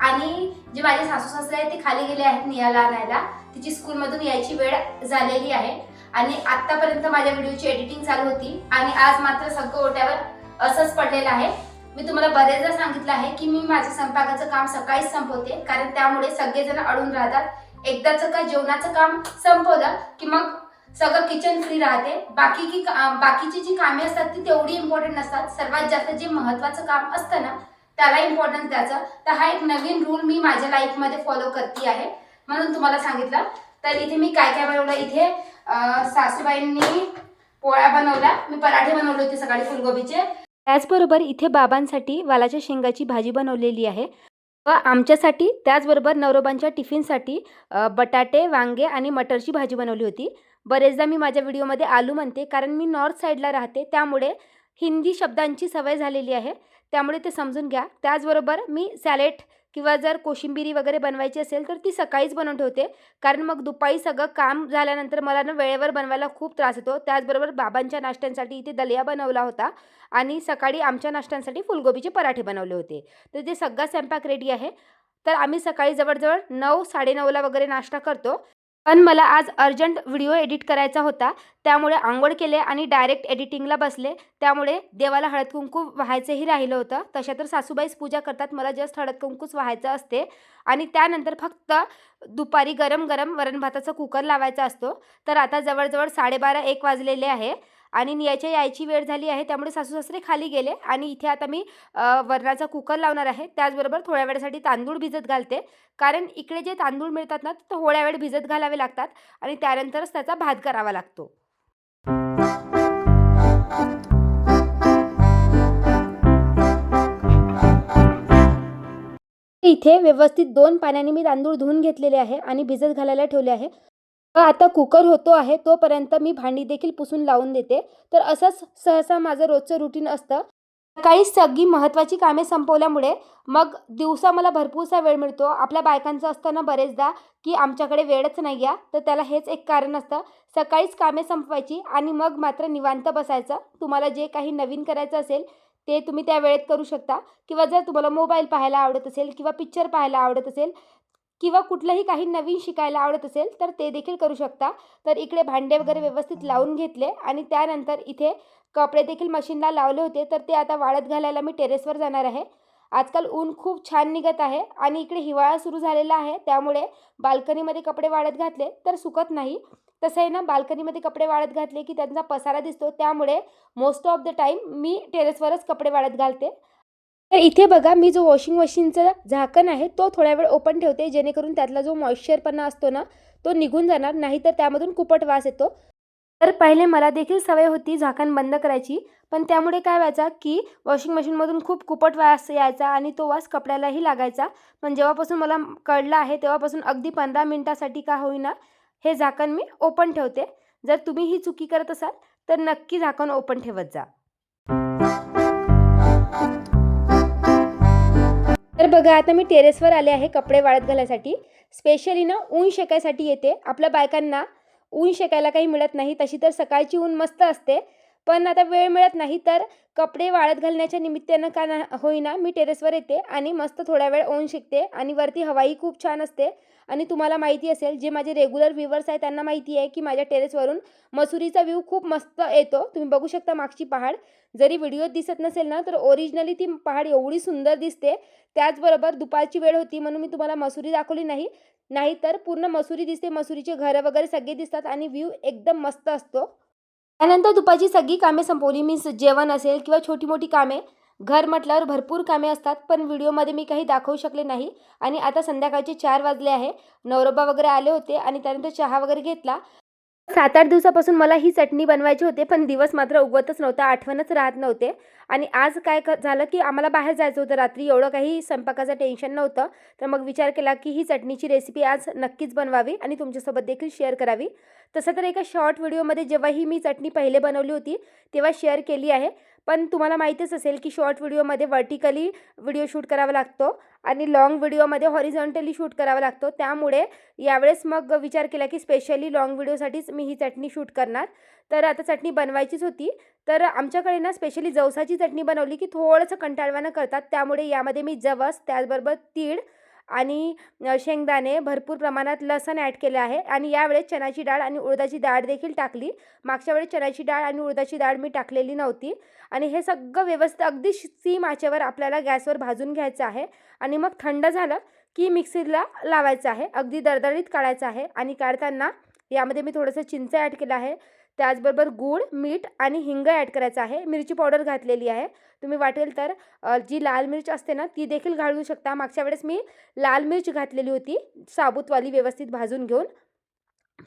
आणि जे माझे सासू सासरे आहेत ते खाली गेले आहेत नियाला आणायला. तिची स्कूलमधून यायची वेळ झालेली आहे. आणि आतापर्यंत माझ्या व्हिडिओची एडिटिंग चालू होती. आणि आज मात्र सगळं ओट्यावर असंच पडलेलं आहे. मी तुम्हाला बरेचदा सांगितलं आहे की मी माझं स्वयंपाकाचं काम सकाळीच संपवते. कारण त्यामुळे सगळेजण अडून राहतात. एकदाचं का जेवणाचं काम संपवलं की मग सगळं किचन फ्री राहते. बाकी की बाकीची जी कामे असतात ती तेवढी इम्पॉर्टंट नसतात. सर्वात जास्त जे महत्वाचं काम असतं ना त्याला इम्पॉर्टन्स द्यायचं तर हा एक नवीन रूल मी माझ्या लाईफमध्ये फॉलो करते आहे. म्हणून तुम्हाला सांगितलं. तर इथे मी काय काय बनवलं? इथे सासूबाईंनी पोळ्या बनवल्या. मी पराठे बनवले होते सकाळी फुलगोबीचे. त्याचबरोबर इथे बाबांसाठी वालाच्या शेंगाची भाजी बनवलेली आहे. व आमच्यासाठी त्याचबरोबर नवरोबांच्या टिफिनसाठी बटाटे वांगे आणि मटरची भाजी बनवली होती. बरेचदा मी माझ्या व्हिडिओमध्ये आलू म्हणते कारण मी नॉर्थ साईडला राहते त्यामुळे हिंदी शब्दांची सवय झालेली आहे. त्यामुळे ते समजून घ्या. त्याचबरोबर मी सॅलेड किंवा जर कोशिंबिरी वगैरे बनवायची असेल तर ती सकाळीच बनवून ठेवते. कारण मग दुपारी सगळं काम झाल्यानंतर मला ना वेळेवर बनवायला खूप त्रास होतो. त्याचबरोबर बाबांच्या नाश्त्यांसाठी इथे दलिया बनवला होता आणि सकाळी आमच्या नाश्त्यांसाठी फुलगोबीचे पराठे बनवले होते. तर ते सगळा स्वयंपाक रेडी आहे. तर आम्ही सकाळी जवळजवळ नऊ साडेनऊला वगैरे नाश्ता करतो. पण मला आज अर्जंट व्हिडिओ एडिट करायचा होता. त्यामुळे आंघोळ केले आणि डायरेक्ट एडिटिंगला बसले. त्यामुळे देवाला हळद कुंकू व्हायचंही राहिलं होतं. तशा तर सासूबाईच पूजा करतात. मला जस्ट हळद कुंकूच व्हायचं असते. आणि त्यानंतर फक्त दुपारी गरम गरम वरण भाताचा कुकर लावायचा असतो. तर आता जवळजवळ साडेबारा एक वाजलेले आहे. आणि नियाच्या यायची वेळ झाली आहे त्यामुळे सासू सासरे खाली गेले आणि इथे आता मी वरणाचा कुकर लावणार आहे. त्याचबरोबर थोड्या वेळासाठी तांदूळ भिजत घालते. कारण इकडे जे तांदूळ मिळतात ना ते थोड्या वेळ भिजत घालावे लागतात आणि त्यानंतरच त्याचा भात करावा लागतो. इथे व्यवस्थित दोन पाण्याने मी तांदूळ धुवून घेतलेले आहे आणि भिजत घालायला ठेवले आहे. आता कुकर होतो आहे तोपर्यंत मी भांडी देखील पुसून लावून देते. तर असंच सहसा माझं रोजचं रुटीन असतं. सकाळी सगळी महत्त्वाची कामे संपवल्यामुळे मग दिवसा मला भरपूरसा वेळ मिळतो. आपल्या बायकांचं असतं ना बरेचदा की आमच्याकडे वेळच नाही आहे तर त्याला हेच एक कारण असतं. सकाळीच कामे संपवायची आणि मग मात्र निवांत बसायचं. तुम्हाला जे काही नवीन करायचं असेल ते तुम्ही त्या वेळेत करू शकता. किंवा जर तुम्हाला मोबाईल पाहायला आवडत असेल किंवा पिक्चर पाहायला आवडत असेल किंवा कुठलंही काही नवीन शिकायला आवडत असेल तर ते देखील करू शकता. तर इकडे भांडे वगैरे व्यवस्थित लावून घेतले आणि त्यानंतर इथे कपडे देखील मशीनला लावले होते तर ते आता वाळत घालायला मी टेरेसवर जाणार आहे. आजकाल ऊन खूप छान निघत आहे आणि इकडे हिवाळा सुरू झालेला आहे त्यामुळे बाल्कनीमध्ये कपडे वाळत घातले तर सुकत नाही. तसं आहे ना बाल्कनीमध्ये कपडे वाळत घातले की त्यांचा पसारा दिसतो त्यामुळे मोस्ट ऑफ द टाईम मी टेरेसवरच कपडे वाळत घालते. तर इथे बघा मी जो वॉशिंग मशीनचं झाकण आहे तो थोड्या वेळ ओपन ठेवते जेणेकरून त्यातला जो मॉइश्चरपणा असतो ना तो निघून जाणार नाही तर त्यामधून कुपट वास येतो. तर पहिले मला देखील सवय होती झाकण बंद करायची पण त्यामुळे काय व्हायचा की वॉशिंग मशीनमधून खूप कुपट वास यायचा आणि तो वास कपड्यालाही लागायचा. पण जेव्हापासून मला कळलं आहे तेव्हापासून अगदी पंधरा मिनटासाठी का होईना हे झाकण मी ओपन ठेवते. जर तुम्ही ही चुकी करत असाल तर नक्की झाकण ओपन ठेवत जा. तर बघा आता मी टेरेसवर आले आहे कपडे वाळत घालायसाठी. स्पेशली ना ऊन शेकायसाठी येते. आपल्या बायकांना ऊन शेकायला काही मिळत नाही. तशी तर सकाळची ऊन मस्त असते. पण आता वेळ मिळत नाही तर कपडे वाळत घालण्याच्या निमित्तानं का ना होईना मी टेरेसवर येते आणि मस्त थोड्या वेळ ओन शिकते आणि वरती हवाही खूप छान असते. आणि तुम्हाला माहिती असेल जे माझे रेग्युलर व्ह्यूवर्स आहे त्यांना माहिती आहे की माझ्या टेरेसवरून मसुरीचा व्ह्यू खूप मस्त येतो. तुम्ही बघू शकता मागची पहाड. जरी व्हिडिओत दिसत नसेल ना तर ओरिजिनली ती पहाड एवढी सुंदर दिसते. त्याचबरोबर दुपारची वेळ होती म्हणून मी तुम्हाला मसुरी दाखवली नाही. नाहीतर पूर्ण मसुरी दिसते मसुरीचे घरं वगैरे सगळे दिसतात आणि व्ह्यू एकदम मस्त असतो. त्यानंतर दुपारची सगळी कामे संपवली. मीन्स जेवण असेल किंवा छोटी मोठी कामे घर म्हटल्यावर भरपूर कामे असतात पण व्हिडिओमध्ये मी काही दाखवू शकले नाही. आणि आता संध्याकाळचे चार वाजले आहे. नवरोबा वगैरे आले होते आणि त्यानंतर चहा वगैरे घेतला. सात आठ दिवसापासून मला ही चटणी बनवायची होते पण दिवस मात्र उगवतच नव्हता आठवणच राहत नव्हते. आणि आज काय क झालं की आम्हाला बाहेर जायचं होतं रात्री एवढं काही स्वयंपाकाचं टेन्शन नव्हतं. तर मग विचार केला की ही चटणीची रेसिपी आज नक्कीच बनवावी आणि तुमच्यासोबत देखील शेअर करावी. तसं तर एका शॉर्ट व्हिडिओमध्ये जेव्हा ही मी चटणी पहिले बनवली होती तेव्हा शेअर केली आहे. पण तुम्हाला माहीतच असेल की शॉर्ट व्हिडिओमध्ये वर्टिकली व्हिडिओ शूट करावा लागतो आणि लाँग व्हिडिओमध्ये हॉरिझॉन्टली शूट करावा लागतो. त्यामुळे यावेळेस मग विचार केला की स्पेशली लाँग व्हिडिओसाठीच मी ही चटणी शूट करणार. तर आता चटणी बनवायचीच होती. तर आमच्याकडे ना स्पेशली जवसाची चटणी बनवली की थोडंसं कंटाळवाणं करतात. त्यामुळे यामध्ये मी जवस त्याचबरोबर तीळ आणि शेंगदाणे भरपूर प्रमाणात लसण ॲड केलं आहे. आणि यावेळेस चण्याची डाळ आणि उडदाची डाळ देखील टाकली. मागच्या वेळेस चण्याची डाळ आणि उडदाची डाळ मी टाकलेली नव्हती. आणि हे सगळं व्यवस्थित अगदी सीम आचेवर आपल्याला गॅसवर भाजून घ्यायचं आहे. आणि मग थंड झालं की मिक्सरला लावायचं आहे. अगदी दरदरीत काढायचं आहे. आणि काढताना यामध्ये मी थोडंसं चिंच ॲड केलं आहे. त्याचबरोबर गूळ मीठ आणि हिंग ॲड करायचं आहे. मिरची पावडर घातलेली आहे. तुम्ही वाटेल तर जी लाल मिरच असते ना ती देखील घालू शकता. मागच्या वेळेस मी लाल मिरच घातलेली होती साबूतवाली व्यवस्थित भाजून घेऊन.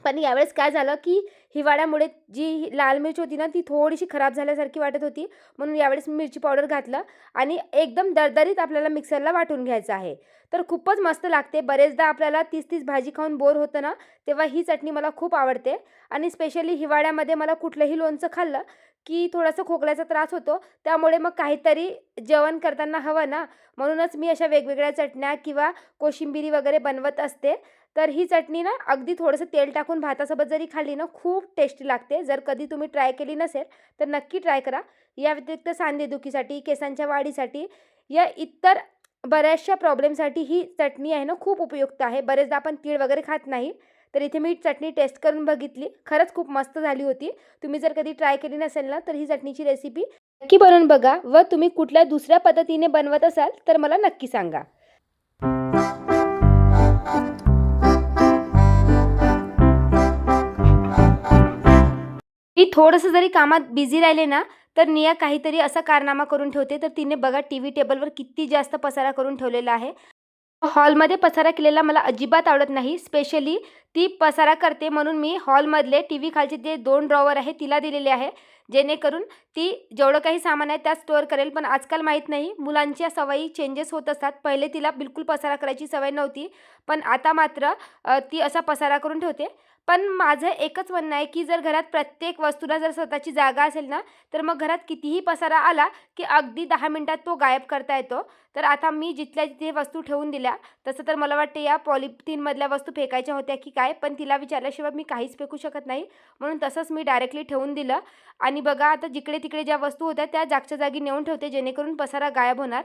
पण यावेळेस काय झालं की हिवाळ्यामुळे जी लाल मिरची होती ना ती थोडीशी खराब झाल्यासारखी वाटत होती. म्हणून यावेळेस मिरची पावडर घातलं आणि एकदम दरदरीत आपल्याला मिक्सरला वाटून घ्यायचं आहे. तर खूपच मस्त लागते. बरेचदा आपल्याला तीस तीस भाजी खाऊन बोर होतं ना तेव्हा ही चटणी मला खूप आवडते. आणि स्पेशली हिवाळ्यामध्ये मला कुठलंही लोणचं खाल्लं की थोडासा खोकल्याचा त्रास होतो. त्यामुळे मग काहीतरी जेवण करताना हवं ना. म्हणूनच मी अशा वेगवेगळ्या चटण्या किंवा कोशिंबिरी वगैरे बनवत असते. तर ही चटणी ना अगदी थोडंसं तेल टाकून भातासोबत जरी खाल्ली ना खूप टेस्टी लागते. जर कधी तुम्ही ट्राय केली नसेल तर नक्की ट्राय करा. या व्यतिरिक्त सांधेदुखीसाठी केसांच्या वाढीसाठी या इतर बऱ्याचशा प्रॉब्लेमसाठी ही चटणी आहे ना खूप उपयुक्त आहे. बरेचदा आपण तीळ वगैरे खात नाही तर इथे मी चटणी टेस्ट करून बघितली. खरंच खूप मस्त झाली होती. तुम्ही जर कधी ट्राय केली नसेल ना तर ही चटणीची रेसिपी नक्की बनवून बघा व तुम्ही कुठल्या दुसऱ्या पद्धतीने बनवत असाल तर मला नक्की सांगा. थोडंसं जरी कामात बिझी राहिले ना तर निया काहीतरी असा कारनामा करून ठेवते. तर तिने बघा टी व्ही टेबलवर किती जास्त पसारा करून ठेवलेला आहे. हॉलमध्ये पसारा केलेला मला अजिबात आवडत नाही. स्पेशली ती पसारा करते म्हणून मी हॉलमधले टी व्ही खालचे जे दोन ड्रॉवर आहे तिला दिलेले आहे. जेणेकरून ती जेवढं काही सामान आहे त्यात स्टोअर करेल. पण आजकाल माहीत नाही मुलांच्या सवयी चेंजेस होत असतात. पहिले तिला बिलकुल पसारा करायची सवय नव्हती. पण आता मात्र ती असा पसारा करून ठेवते. पण माझं एकच म्हणणं आहे की जर घरात प्रत्येक वस्तूला जर स्वतःची जागा असेल ना तर मग घरात कितीही पसारा आला की अगदी दहा मिनटात तो गायब करता येतो. तर आता मी जिथल्या जिथे वस्तू ठेवून दिल्या तसं तर मला वाटते या पॉलिथिनमधल्या वस्तू फेकायच्या होत्या की काय पण तिला विचारल्याशिवाय मी काहीच फेकू शकत नाही. म्हणून तसंच मी डायरेक्टली ठेवून दिलं. आणि बघा आता जिकडे तिकडे ज्या वस्तू होत्या त्या जागच्या जागी नेऊन ठेवते जेणेकरून पसारा गायब होणार.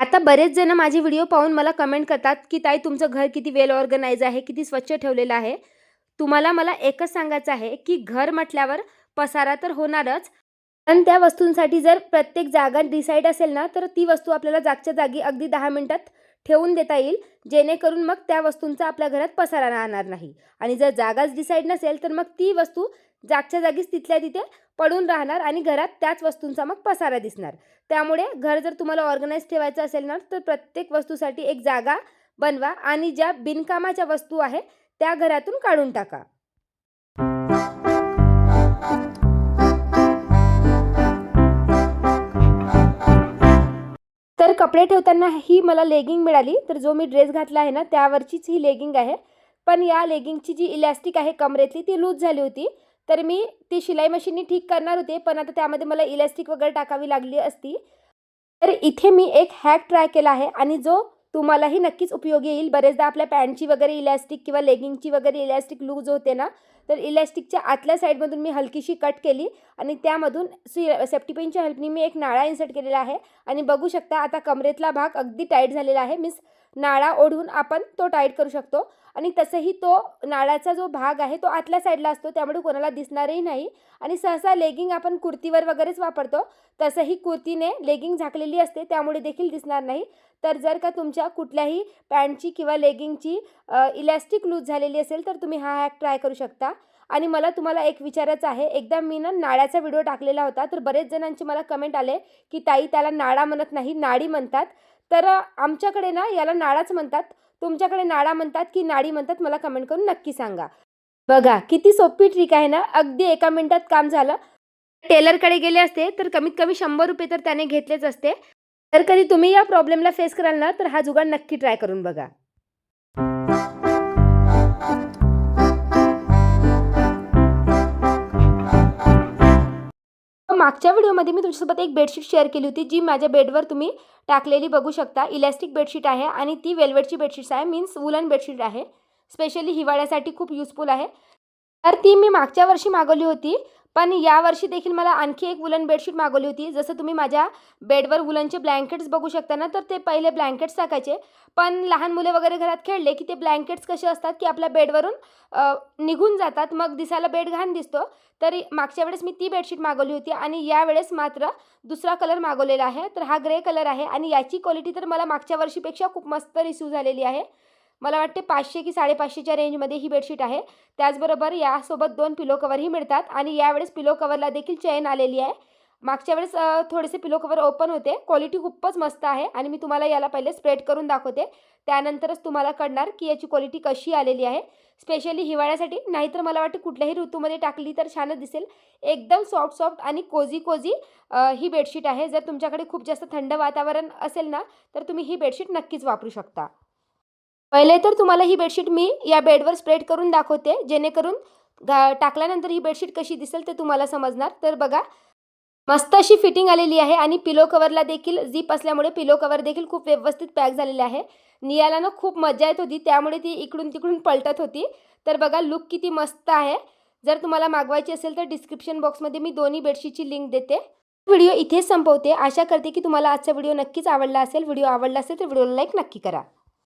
आता बरेच जण माझे व्हिडिओ पाहून मला कमेंट करतात की ताई तुमचं घर किती वेल ऑर्गनाईज आहे किती स्वच्छ ठेवलेलं आहे. तुम्हाला मला एकच सांगायचं आहे की घर म्हटल्यावर पसारा तर होणारच पण त्या वस्तूंसाठी जर प्रत्येक जागा डिसाईड असेल ना तर ती वस्तू आपल्याला जागच्या जागी अगदी दहा मिनटात ठेवून देता येईल जेणेकरून मग त्या वस्तूंचा आपल्या घरात पसारा राहणार नाही. आणि जर जागाच डिसाईड नसेल तर मग ती वस्तू जागच्या जागीच तिथल्या तिथे पडून राहणार आणि घरात त्याच वस्तूंचा मग पसारा दिसणार. त्यामुळे घर जर तुम्हाला ऑर्गनाईज ठेवायचं असेल ना तर प्रत्येक वस्तूसाठी एक जागा बनवा आणि ज्या बिनकामाच्या वस्तू आहे त्या घरातून काढून टाका. तर कपडे ठेवताना ही मला लेगिंग मिळाली. तर जो मी ड्रेस घातला आहे ना त्यावरचीच ही लेगिंग आहे. पण या लेगिंगची जी इलॅस्टिक आहे कमरेतली ती लूज झाली होती. तर मी ती शिलाई मशीननी ठीक करणार होते पण आता त्यामध्ये मला इलॅस्टिक वगैरे टाकावी लागली असती. तर इथे मी एक हॅक ट्राय केला आहे आणि जो तुम्हालाही नक्कीच उपयोगी येईल. बरेचदा आपल्या पॅन्टची वगैरे इलॅस्टिक किंवा लेगिंगची वगैरे इलॅस्टिक लूज होते ना तर इलॅस्टिकच्या आतल्या साईडमधून मी हलकीशी कट केली. आणि त्यामधून सी सेफ्टी पेनच्या हेल्पनी मी एक नाळा इन्सर्ट केलेला आहे. आणि बघू शकता आता कमरेतला भाग अगदी टाईट झालेला आहे. मीन्स नाळा ओढून आपण तो टाईट करू शकतो. आणि तसंही तो नाळाचा जो भाग आहे तो आतल्या साईडला असतो. त्यामुळे कोणाला दिसणारही नाही. आणि सहसा लेगिंग आपण कुर्तीवर वगैरेच वापरतो. तसंही कुर्तीने लेगिंग झाकलेली असते त्यामुळे देखील दिसणार नाही. तर जर का तुमच्या कुठल्याही पॅन्टची किंवा लेगिंगची इलॅस्टिक लूज झालेली असेल तर तुम्ही हा हॅक ट्राय करू शकता. आणि मला तुम्हाला एक विचारायचं आहे. एकदा मी ना नाळ्याचा व्हिडिओ टाकलेला होता. तर बरेच जणांचे मला कमेंट आले की ताई त्याला नाळा म्हणत नाही नाडी म्हणतात. तर आमच्याकडे ना याला नाळाच म्हणतात. तुमच्याकडे नाळा म्हणतात की नाडी म्हणतात मला कमेंट करून नक्की सांगा. बघा किती सोपी ट्रिक आहे ना अगदी एका मिनिटात काम झालं. टेलरकडे गेले असते तर कमीत कमी शंभर रुपये तर त्याने घेतलेच असते. तर कधी तुम्ही या प्रॉब्लेमला फेस कराल ना तर हा जुगाड नक्की ट्राय करून बघा. मागच्या व्हिडिओमध्ये मी तुमच्यासोबत एक बेडशीट शेअर केली होती जी माझ्या बेडवर तुम्ही टाकलेली बघू शकता. इलॅस्टिक बेडशीट आहे आणि ती वेल्वेटची बेडशीट्स आहे मीन्स वुलन बेडशीट आहे. स्पेशली हिवाळ्यासाठी खूप युजफुल आहे. तर ती मी मागच्या वर्षी मागवली होती. पण यावर्षी देखील मला आणखी एक वुलन बेडशीट मागवली होती. जसं तुम्ही माझ्या बेडवर वुलनचे ब्लँकेट्स बघू शकता ना तर ते पहिले ब्लँकेट्स टाकायचे. पण लहान मुले वगैरे घरात खेळले की ते ब्लँकेट्स कसे असतात की आपल्या बेडवरून निघून जातात. मग दिसायला बेड घाण दिसतो. तर मागच्या वेळेस मी ती बेडशीट मागवली होती आणि यावेळेस मात्र दुसरा कलर मागवलेला आहे. तर हा ग्रे कलर आहे आणि याची क्वालिटी तर मला मागच्या वर्षीपेक्षा खूप मस्त रिसिव्ह झालेली आहे. मला वाटते पाचशे की साडेपाचशेच्या रेंजमध्ये ही बेडशीट आहे. त्याचबरोबर यासोबत दोन पिलो कवरही मिळतात आणि यावेळेस पिलो कवरला देखील चैन आलेली आहे. मागच्या वेळेस थोडेसे पिलो कवर ओपन होते. क्वालिटी खूपच मस्त आहे आणि मी तुम्हाला याला पहिले स्प्रेड करून दाखवते. त्यानंतरच तुम्हाला कळणार की याची क्वालिटी कशी आलेली आहे. स्पेशली हिवाळ्यासाठी नाहीतर मला वाटते कुठल्याही ऋतूमध्ये टाकली तर छानच दिसेल. एकदम सॉफ्ट सॉफ्ट आणि कोझी कोझी ही बेडशीट आहे. जर तुमच्याकडे खूप जास्त थंड वातावरण असेल ना तर तुम्ही ही बेडशीट नक्कीच वापरू शकता. पहिले तर तुम्हाला ही बेडशीट मी या बेडवर स्प्रेड करून दाखवते जेणेकरून गा टाकल्यानंतर ही बेडशीट कशी दिसेल ते तुम्हाला समजणार. तर बघा मस्त अशी फिटिंग आलेली आहे आणि पिलो कवरला देखील झीप असल्यामुळे पिलो कवर देखील खूप व्यवस्थित पॅक झालेले आहे. नियाला ना खूप मजा येत होती त्यामुळे ती इकडून तिकडून पलटत होती. तर बघा लुक किती मस्त आहे. जर तुम्हाला मागवायची असेल तर डिस्क्रिप्शन बॉक्समध्ये मी दोन्ही बेडशीटची लिंक देते. व्हिडिओ इथेच संपवते. आशा करते की तुम्हाला आजचा व्हिडिओ नक्कीच आवडला असेल. व्हिडिओ आवडला असेल तर व्हिडिओला लाईक नक्की करा.